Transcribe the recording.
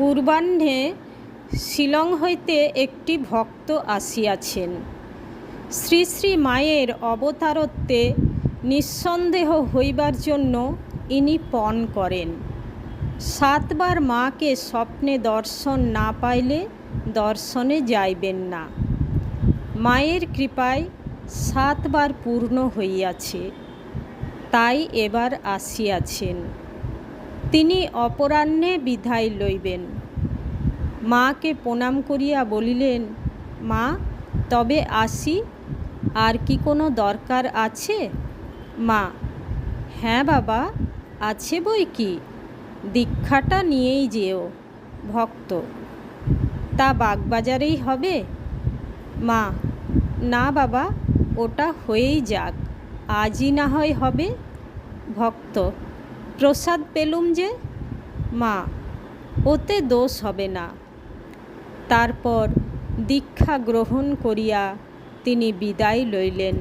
পূর্বাহ্নে শিলং হইতে একটি ভক্ত আসিয়াছেন। শ্রী শ্রী মায়ের অবতারত্বে নিঃসন্দেহ হইবার জন্য ইনি পণ করেন। সাতবার মাকে স্বপ্নে দর্শন না পাইলে দর্শনে যাইবেন না। মায়ের কৃপায় সাতবার পূর্ণ হইয়াছে, তাই এবার আসিয়াছেন। তিনি অপরাহ্নে বিদায় লইবেন। মাকে প্রণাম করিয়া বলিলেন, মা, তবে আসি, আর কি কোনো দরকার আছে? মা হ্যাঁ বাবা, আছে বই কি? দীক্ষাটা নিয়েই যেও, ভক্ত। তা বাগবাজারেই হবে? মা, না বাবা, ওটা হয়েই যাক, আজই না হয় হবে, ভক্ত। প্রসাদ পেলুম যে, মা, ওতে দোষ হবে না। তারপর দীক্ষা গ্রহণ করিয়া তিনি বিদায় লইলেন।